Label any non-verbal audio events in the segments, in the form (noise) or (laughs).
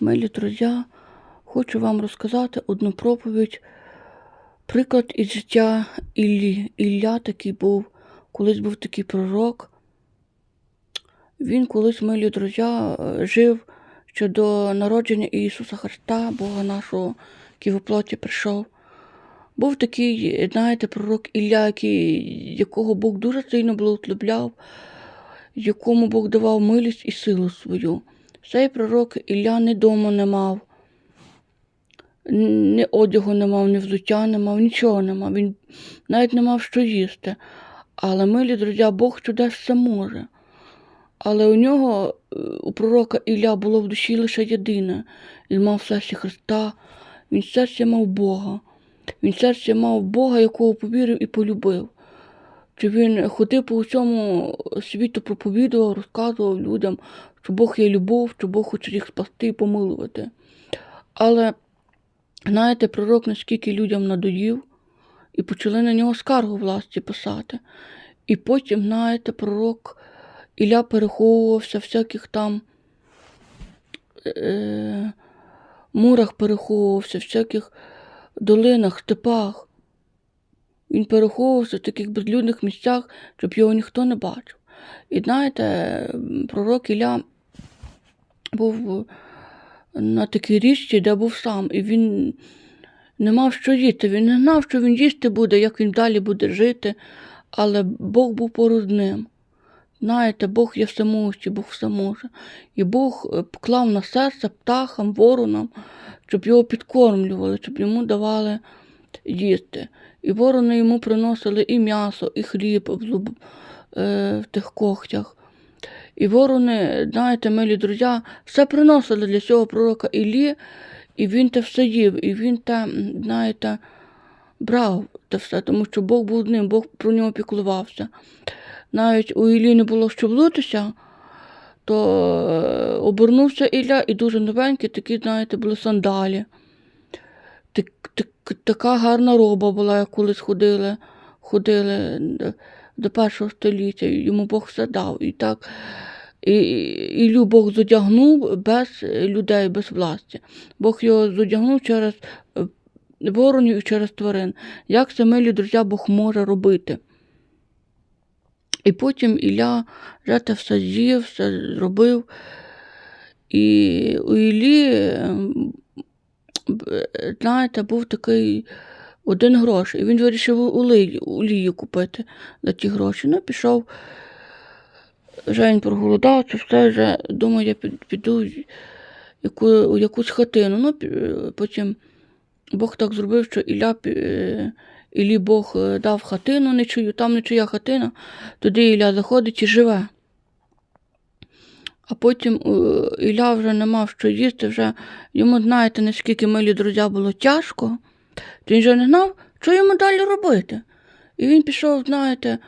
Милі друзі, хочу вам розказати одну проповідь, приклад із життя Іллі. Ілля такий був, колись був такий пророк. Він колись, милі друзі, жив ще до народження Ісуса Христа, Бога нашого, який в плоті прийшов. Був такий, знаєте, пророк Ілля, який, якого Бог дуже сильно благословляв, якому Бог давав милість і силу свою. Цей пророк Ілля ні дому не мав, ні одягу не мав, ні взуття не мав, нічого не мав. Він навіть не мав що їсти. Але, милі друзі, Бог чудес все може. Але у нього, е, у пророка Ілля, було в душі лише єдине. Він мав в серці Христа, він в серці мав Бога. Він в серці мав Бога, якого повірив і полюбив. Чи він ходив по всьому світу, проповідував, розказував людям, що Бог є любов, що Бог хоче їх спасти і помилувати. Але, знаєте, пророк наскільки людям надоїв, і почали на нього скаргу власті писати. І потім, знаєте, пророк Ілля переховувався всяких там е, мурах переховувався, всяких долинах, степах. Він переховувався в таких безлюдних місцях, щоб його ніхто не бачив. І знаєте, пророк Ілля був на такій річці, де був сам, і він не мав що їсти. Він не знав, що він їсти буде, як він далі буде жити, але Бог був поруч ним. Знаєте, Бог є всемогущий, Бог все може. І Бог е, поклав на серце птахам, воронам, щоб його підкормлювали, щоб йому давали їсти. І ворони йому приносили і м'ясо, і хліб в, зуб, е, в тих когтях. І ворони, знаєте, милі друзі, все приносили для цього пророка Іллі, і він те все їв, і він те, знаєте, брав те все, тому що Бог був ним, Бог про нього піклувався. Навіть у Іллі не було що влутися, то е, обернувся Ілля і дуже новенькі, такі, знаєте, були сандалі. Так, так, така гарна роба була, як колись ходили, ходили до, першого століття, йому Бог все дав. І так і, Іллю Бог зодягнув без людей, без власті. Бог його зодягнув через е, воронів і через тварин. Як це милі друзі Бог може робити? І потім Ілля вже те все з'їв, все зробив. І у Іллі, ем, е, знаєте, був такий один грош. І він вирішив олію, купити за ті гроші. Ну, пішов. Вже він проголодав, все вже думаю, я піду яку, у якусь хатину. Ну, потім Бог так зробив, що Ілля, е, Іллі Бог е, дав хатину нечию, там нечия хатина, туди Ілля заходить і живе. А потім е, Ілля вже не мав що їсти, вже йому, знаєте, наскільки милі друзі було тяжко, він вже не знав, що йому далі робити. І він пішов, знаєте,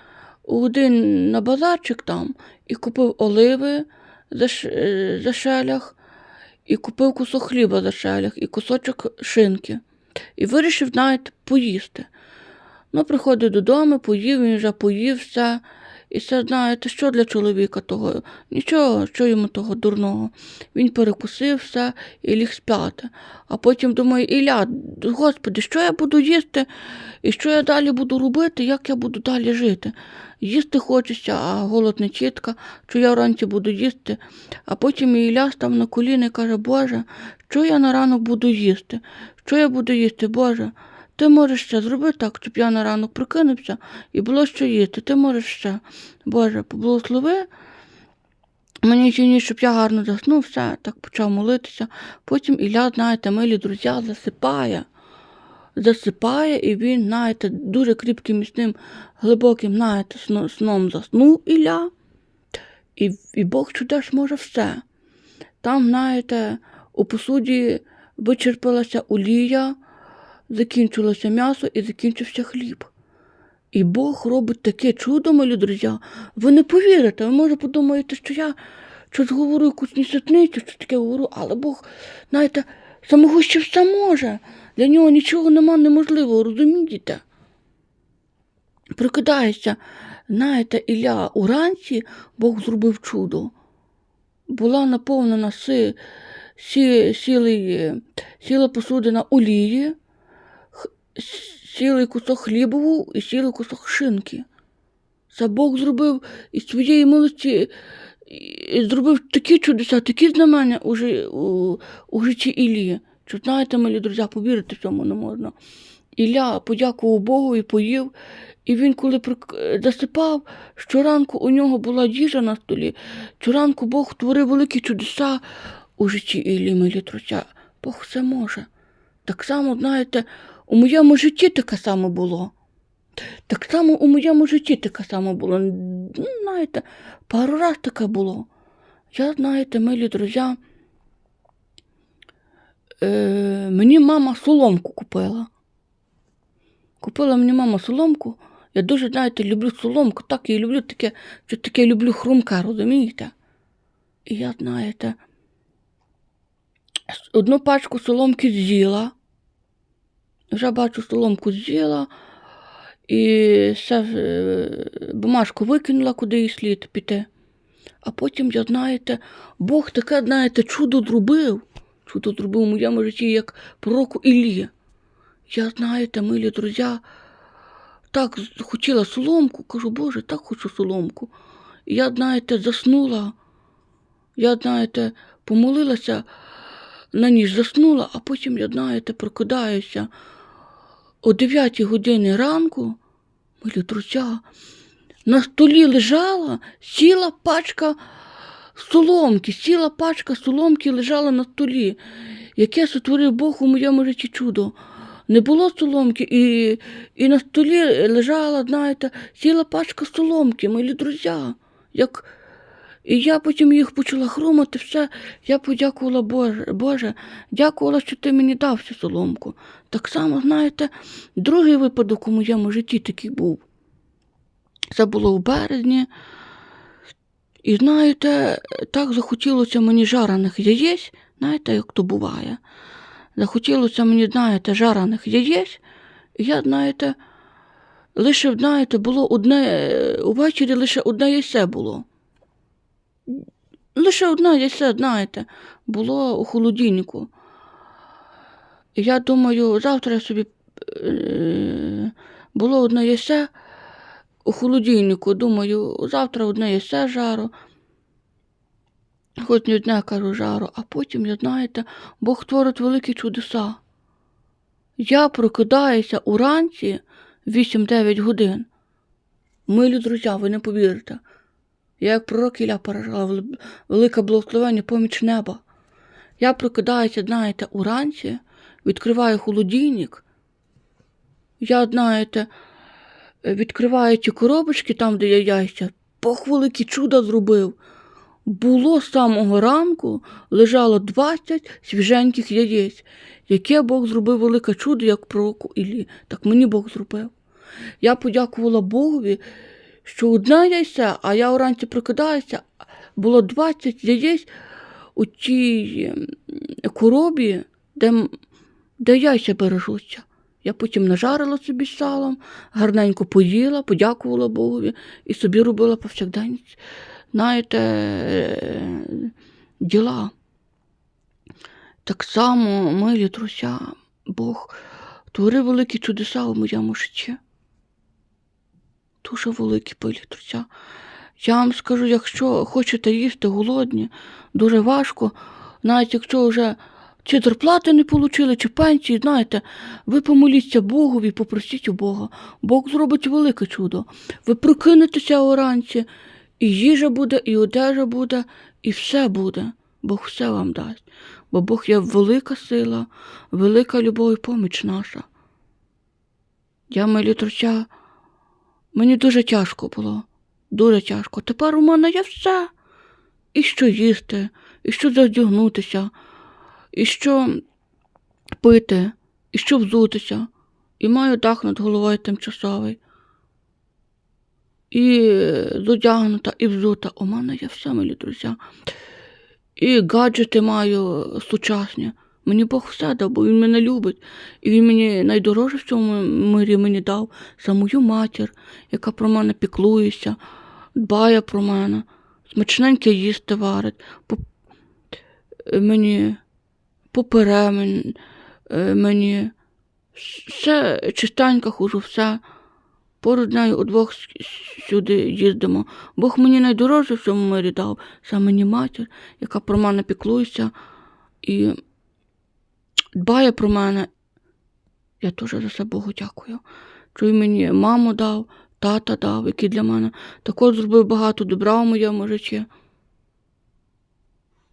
один на базарчик там і купив оливи за, е, за шелях, і купив кусок хліба за шелях, і кусочок шинки. І вирішив, знаєте, поїсти. Ну, приходив додому, поїв, він вже поїв все. І це, знаєте, що для чоловіка того? Нічого, що йому того дурного. Він перекусив все і ліг спати. А потім думає, Ілля, Господи, що я буду їсти? І що я далі буду робити, як я буду далі жити? Їсти хочеться, а голод не чітка, що я вранці буду їсти. А потім Ілля став на коліна і каже, Боже, що я на ранок буду їсти? Що я буду їсти, Боже? Ти можеш ще зробити так, щоб я на ранок прикинувся і було що їсти. Ти можеш ще. Боже, поблагослови мені чи щоб я гарно заснув, все, так почав молитися. Потім Ілля, знаєте, милі друзі, засипає. Засипає, і він, знаєте, дуже кріпким, міцним, глибоким, знаєте, сном заснув Ілля. І, і Бог чудес може все. Там, знаєте, у посуді вичерпалася олія, закінчилося м'ясо і закінчився хліб. І Бог робить таке чудо, мої друзі. Ви не повірите, ви може подумаєте, що я щось говорю якусь нісятницю, що таке говорю, але Бог, знаєте, самого ще все може. Для нього нічого нема неможливого, розумієте? Прикидається, знаєте, Ілля, уранці Бог зробив чудо. Була наповнена си, сі, сілий, е, сіла посудина олії, сілий кусок хлібову і сілий кусок шинки. Це Бог зробив із своєї милості, і зробив такі чудеса, такі знамення у, у, у житті Ілії. Що знаєте, милі друзі, повірити цьому не можна. Ілля подякував Богу і поїв. І він, коли засипав, щоранку у нього була їжа на столі. Щоранку Бог творив великі чудеса у житті Іллі, милі друзі. Бог все може. Так само, знаєте, у моєму житті таке саме було. Так само у моєму житті таке саме було. Знаєте, пару раз таке було. Я, знаєте, милі друзі, е, мені мама соломку купила. Купила мені мама соломку. Я дуже, знаєте, люблю соломку, так і люблю таке, що таке люблю хрумка, розумієте? І я, знаєте, одну пачку соломки з'їла. Вже бачу, соломку з'їла і все, е, бумажку викинула, куди їй слід піти. А потім, я, знаєте, Бог таке, знаєте, чудо зробив. Чудо зробив у моєму житті, як пророку Іллі. Я, знаєте, милі друзі, так хотіла соломку, кажу, Боже, так хочу соломку. І я, знаєте, заснула. Я, знаєте, помолилася на ніч заснула, а потім, я, знаєте, прокидаюся о 9 годині ранку, милі друзі, на столі лежала сіла пачка соломки, сіла пачка соломки лежала на столі, яке сотворив Бог у моєму житті чудо. Не було соломки, і, і на столі лежала, знаєте, сіла пачка соломки, милі друзі. Як... І я потім їх почала хрумати, все. Я подякувала Боже, Боже, дякувала, що ти мені дав цю соломку. Так само, знаєте, другий випадок у моєму житті такий був. Це було в березні. І знаєте, так захотілося мені жарених яєць, знаєте, як то буває. Захотілося мені, знаєте, жарених яєць. І я, знаєте, лише, знаєте, було одне, увечері лише одне яйце було. Лише одне яйце, знаєте, було у холодильнику. Я думаю, завтра собі е, було одне яйце у холодильнику. Думаю, завтра одне яйце жару. Хоч не одне кажу жару, а потім, я знаєте, Бог творить великі чудеса. Я прокидаюся уранці 8-9 годин. Милі друзі, ви не повірите. Я як пророк Ілля поражала велике благословення поміч неба. Я прокидаюся, знаєте, уранці, відкриваю холодильник. Я, знаєте, відкриваю ті коробочки там, де є яйця. Велике чудо зробив. Було з самого ранку, лежало 20 свіженьких яєць, яке Бог зробив велике чудо, як пророку Іллі. Так мені Бог зробив. Я подякувала Богові, що одне яйце, а я вранці прокидаюся, було 20 яєць у тій ем, коробі, де, де яйця бережуться. Я потім нажарила собі салом, гарненько поїла, подякувала Богові і собі робила повсякденні, знаєте, е, діла. Так само, милі друзі, Бог творив великі чудеса у моєму житті. Дуже великі милі друзі. Я вам скажу, якщо хочете їсти голодні, дуже важко, навіть якщо вже чи зарплати не отримали, чи пенсії, знаєте, ви помоліться Богові, попросіть у Бога. Бог зробить велике чудо. Ви прокинетеся уранці, і їжа буде, і одежа буде, і все буде. Бог все вам дасть. Бо Бог є велика сила, велика любов і поміч наша. Я, милі мені дуже тяжко було. Дуже тяжко. Тепер у мене є все. І що їсти, і що задягнутися, і що пити, і що взутися, і маю дах над головою тимчасовий. І зодягнута, і взута. У мене є все, милі друзі. І гаджети маю сучасні. Мені Бог все дав, бо він мене любить. І він мені найдорожче в цьому мирі мені дав за мою матір, яка про мене піклується, дбає про мене, смачненьке їсти варить. По- Мені попере мен- е, мені. Все чистенько хожу, все. Поруч нею удвох сюди їздимо. Бог мені найдорожче в цьому мирі дав, саме мені матір, яка про мене піклується і дбає про мене. Я теж за це Богу дякую. Він мені маму дав, тата дав, який для мене також зробив багато добра в моєму житті.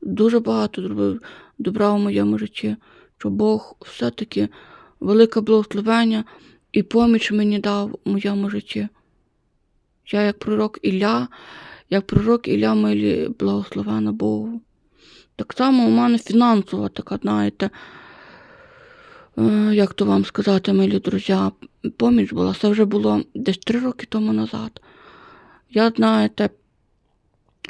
Дуже багато зробив добра в моєму житті, що Бог все-таки велике благословення і поміч мені дав у моєму житті. Я як пророк Ілля, як пророк Ілля милі благословена Богу. Так само у мене фінансова така, знаєте, як то вам сказати, милі друзі, поміч була. Це вже було десь три роки тому назад. Я, знаєте,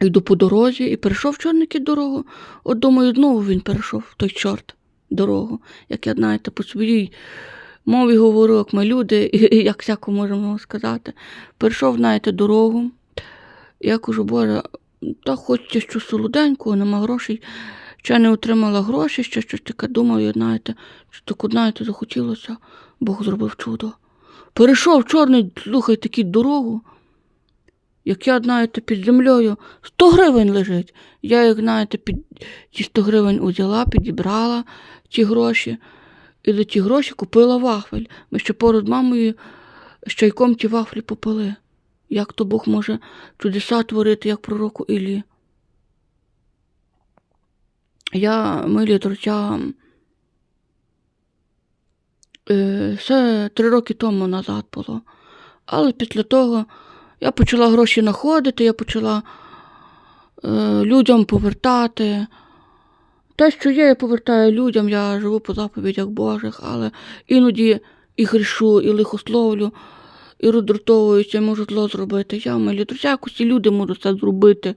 йду по дорозі і перейшов чорники дорогу. От думаю, знову він перейшов той чорт дорогу, як я, знаєте, по своїй мові говорю, як ми люди, (laughs) і як всяко можемо сказати. Перейшов, знаєте, дорогу. Я кажу, Боже, та хочеться щось солоденького, нема грошей. Ще не отримала гроші, ще щось таке думаю, знаєте, що таку, знаєте, захотілося, Бог зробив чудо. Перейшов чорний, слухай, таку дорогу, як я, знаєте, під землею 100 гривень лежить. Я їх, знаєте, під ті 100 гривень узяла, підібрала ті гроші. І за ті гроші купила вафель. Ми ще поруч мамою з чайком ті вафлі попили. Як то Бог може чудеса творити, як пророку Іллі. Я, милі друзі, це три роки тому назад було. Але після того я почала гроші знаходити, я почала е, людям повертати. Те, що є, я повертаю людям, я живу по заповідях Божих, але іноді і грішу, і лихословлю, і роздратовуюся, можу зло зробити. Я милі друзі, якось і люди можуть це зробити.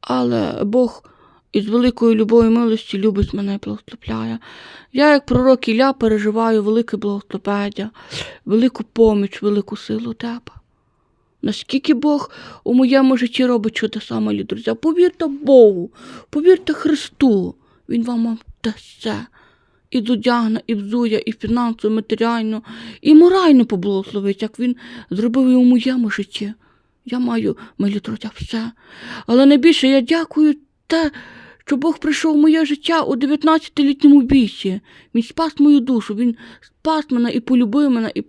Але Бог із великою любов'ю милості любить мене і благословляє. Я, як пророк Ілля, переживаю велике благословення, велику поміч, велику силу тебе. Наскільки Бог у моєму житті робить чудеса, малі друзі. Повірте Богу, повірте Христу, Він вам все. І зодягне, і взує, і фінансово, і матеріально, і морально поблагословить, як він зробив і у моєму житті. Я маю, милі друзі, все. Але найбільше я дякую те, що Бог прийшов в моє життя у 19-літньому віці. Він спас мою душу, він спас мене і полюбив мене, і,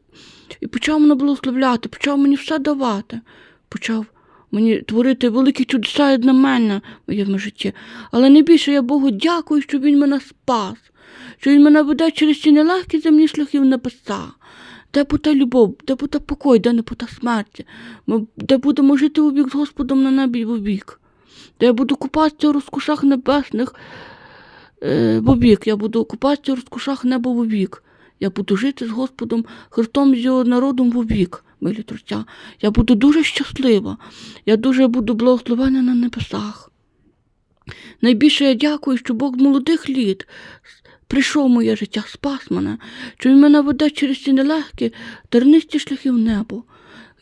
і почав мене благословляти, почав мені все давати, почав мені творити великі чудеса і на мене в моєму житті. Але найбільше я Богу дякую, що Він мене спас, що Він мене веде через ці нелегкі земні шляхи в небеса. Де буде любов, де буде покой, де не буде смерті, де будемо жити у вік з Господом на небі в вік, де я буду купатися у розкошах небесних е, вовік, я буду купатися у розкошах неба вовік. Я буду жити з Господом Христом з його народом вовік, милі друзі. Я буду дуже щаслива, я дуже буду благословена на небесах. Найбільше я дякую, що Бог молодих літ прийшов моє життя, спас мене, що він мене веде через ці нелегкі, тернисті шляхи в небо.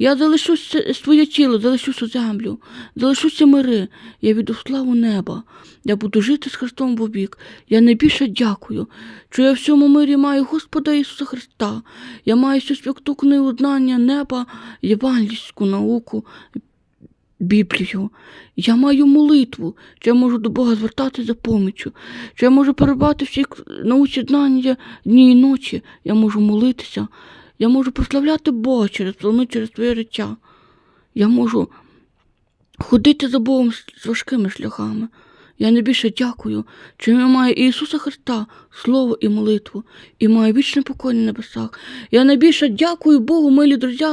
Я залишу своє тіло, залишуся землю, залишуся мири, я віду славу неба. Я буду жити з Христом в обік. Я найбільше дякую, що я в цьому мирі маю Господа Ісуса Христа. Я маю цю святу книгу знання неба, євангельську науку, Біблію. Я маю молитву, що я можу до Бога звертатися за поміччю, що я можу перебувати всі научні знання дні і ночі. Я можу молитися, я можу прославляти Бога через псалми, через твоє життя. Я можу ходити за Богом з важкими шляхами. Я найбільше дякую, що я маю Ісуса Христа, Слово і молитву, і маю вічне покой на небесах. Я найбільше дякую Богу, милі друзі,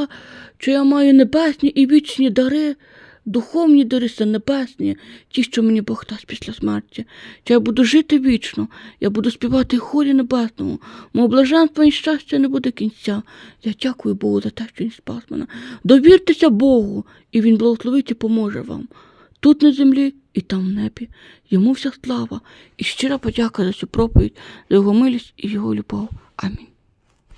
що я маю небесні і вічні дари, духовні дари небесні, ті, що мені Бог дасть після смерті. Що я буду жити вічно, я буду співати хорі небесному, мого блаженства і щастя не буде кінця. Я дякую Богу за те, що Він спас мене. Довіртеся Богу, і Він благословить і поможе вам. Тут на землі і там в небі. Йому вся слава і щира подяка за цю проповідь, за його милість і його любов. Амінь.